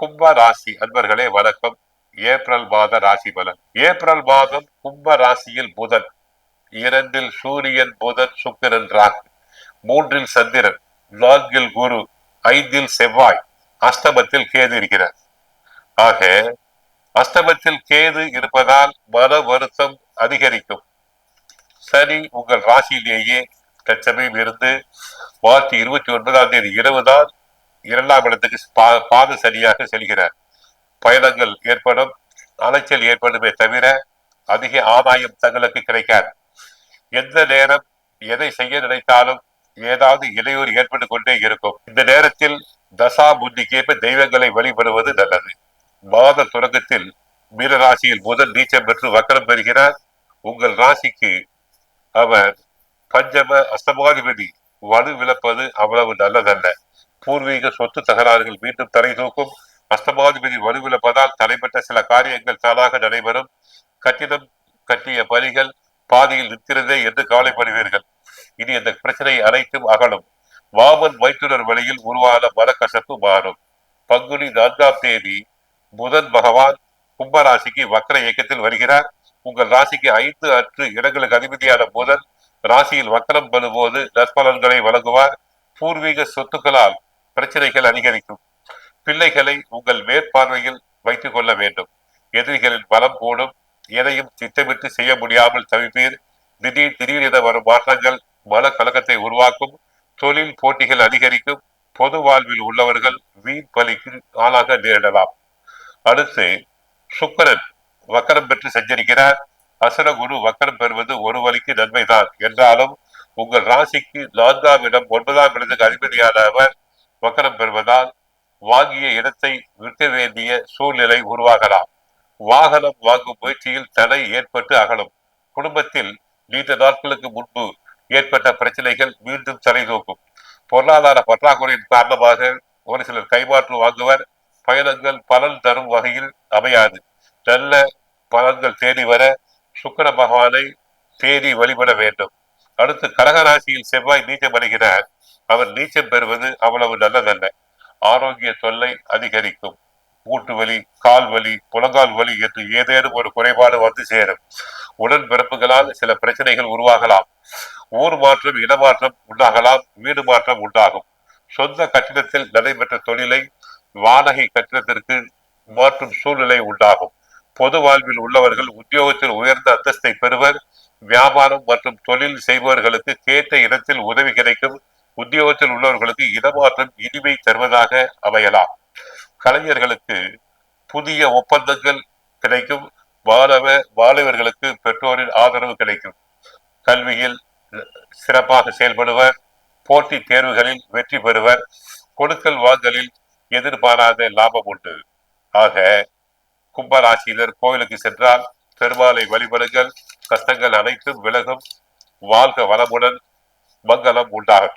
கும்ப ராசி அன்பர்களே வணக்கம். ஏப்ரல் மாத ராசி பலன். ஏப்ரல் மாதம் கும்ப ராசியில் புதன். இரண்டில் சூரியன் புதன் சுக்கிரன் ராகு. மூன்றில் சந்திரன் நான்கில் குரு ஐந்தில் செவ்வாய் அஷ்டமத்தில் கேது இருக்கிறார். ஆக அஷ்டமத்தில் கேது இருப்பதால் மன வருத்தம் அதிகரிக்கும். சனி உங்கள் ராசியிலேயே தற்சமயம் இருந்து மார்ச் இருபத்தி ஒன்பதாம் தேதி இரவு தான் இரண்டாம் இடத்துக்கு பா- பாத சரியாக செல்கிறார். பயணங்கள் ஏற்படும் அலைச்சல் ஏற்படுமே தவிர அதிக ஆதாயம் தங்களுக்கு கிடைக்காது. எந்த நேரம் எதை செய்ய நினைத்தாலும் ஏதாவது இடையூறு ஏற்பட்டு கொண்டே இருக்கும். இந்த நேரத்தில் தசா புத்திக்கேற்ப தெய்வங்களை வழிபடுவது நல்லது. மாத தொடக்கத்தில் மீன ராசியில் முதல் நீச்சம் பெற்று வக்கரம் பெறுகிறார். உங்கள் ராசிக்கு அவர் பஞ்சம அஸ்தமாதிபதி வலு விளப்பது அவ்வளவு நல்லதல்ல. பூர்வீக சொத்து தகராறுகள் மீண்டும் தலை தூக்கும். அஸ்தமாதிபதி வலுவிழப்பதால் தடைப்பட்ட சில காரியங்கள் தானாக நடைபெறும். கட்டிடம் கட்டிய பணிகள் பாதியில் நிற்கிறதே என்று கவலைப்படுவீர்கள். இனி அந்த பிரச்சனை அனைத்தும் அகலும். வாமன் மைத்துனர் வழியில் உருவான மனக்கசப்பு மாறும். பங்குனி நான்காம் தேதி புதன் பகவான் கும்பராசிக்கு வக்கர இயக்கத்தில் வருகிறார். உங்கள் ராசிக்கு ஐந்து அற்று இடங்களுக்கு அதிபதியான புதன் ராசியில் வக்கரம் பெறும்போது நற்பலன்களை வழங்குவார். பூர்வீக சொத்துக்களால் பிரச்சனைகள் அதிகரிக்கும். பிள்ளைகளை உங்கள் மேற்பார்வையில் வைத்துக் கொள்ள வேண்டும். எதிரிகளின் பலம் கூடும். எதையும் திட்டமிட்டு செய்ய முடியாமல் தவிப்பீர். திடீர் திடீரென வரும் மாற்றங்கள் மன கலக்கத்தை உருவாக்கும். தொழில் போட்டிகள் அதிகரிக்கும். பொது வாழ்வில் உள்ளவர்கள் வீண் பலிக்கு ஆளாக நேரிடலாம். அடுத்து சுக்கரன் வக்கரம் பெற்று சஞ்சரிக்கிறார். அசுர குரு வக்கரம் பெறுவது ஒரு வழிக்கு நன்மைதான். என்றாலும் உங்கள் ராசிக்கு நான்காம் இடம் ஒன்பதாம் இடத்துக்கு அதிபதியானவர் வக்கரம் பெறுவதால் வாங்கிய இடத்தை விற்க வேண்டிய சூழ்நிலை உருவாகலாம். வாகனம் வாங்கும் முயற்சியில் தடை ஏற்பட்டு அகலும். குடும்பத்தில் நீண்ட நாட்களுக்கு முன்பு ஏற்பட்ட பிரச்சனைகள் மீண்டும் தலை தூக்கும். பொருளாதார பற்றாக்குறையின் காரணமாக ஒரு சிலர் கைமாற்று வாங்குவர் பயணங்கள் பலன் தரும் வகையில் அமையாது. நல்ல பலன்கள் தேடி வர சுக்கிர பகவானை தேடி வழிபட வேண்டும். அடுத்து கடகராசியில் செவ்வாய் நீச்சமடைகிறார். அவர் நீச்சம் பெறுவது அவ்வளவு நல்லதல்ல. ஆரோக்கிய தொல்லை அதிகரிக்கும். மூட்டு வலி கால் வலி புலங்கால் வலி என்று ஏதேனும் ஒரு குறைபாடு வந்து சேரும். உடன்பிறப்புகளால் சில பிரச்சனைகள் உருவாகலாம். ஊர் மாற்றம் இடமாற்றம் உண்டாகலாம் வீடு மாற்றம் உண்டாகும். சொந்த கட்டிடத்தில் நடைபெற்ற தொழிலை வாடகை கட்டிடத்திற்கு மாற்றும் சூழ்நிலை உண்டாகும். பொது வாழ்வில் உள்ளவர்கள் உத்தியோகத்தில் உயர்ந்த அந்தஸ்தை பெறுவர். வியாபாரம் மற்றும் தொழில் செய்பவர்களுக்கு கேட்ட இடத்தில் உதவி கிடைக்கும். உத்தியோகத்தில் உள்ளவர்களுக்கு இடமாற்றம் இனிமை தருவதாக அமையலாம். கலைஞர்களுக்கு புதிய ஒப்பந்தங்கள் கிடைக்கும். மாணவ மாணவர்களுக்கு பெற்றோரின் ஆதரவு கிடைக்கும். கல்வியில் சிறப்பாக செயல்படுவர். போட்டித் தேர்வுகளில் வெற்றி பெறுவர். கொடுக்கல் வாங்கலில் எதிர்பாராத லாபம் உண்டு. ஆக கும்பராசியினர் கோயிலுக்கு சென்றால் பெருமாளை வழிபடுங்கள். கஷ்டங்கள் அனைத்தும் விலகும். வாழ்க வளமுடன் மங்களம் உண்டாகட்டும்.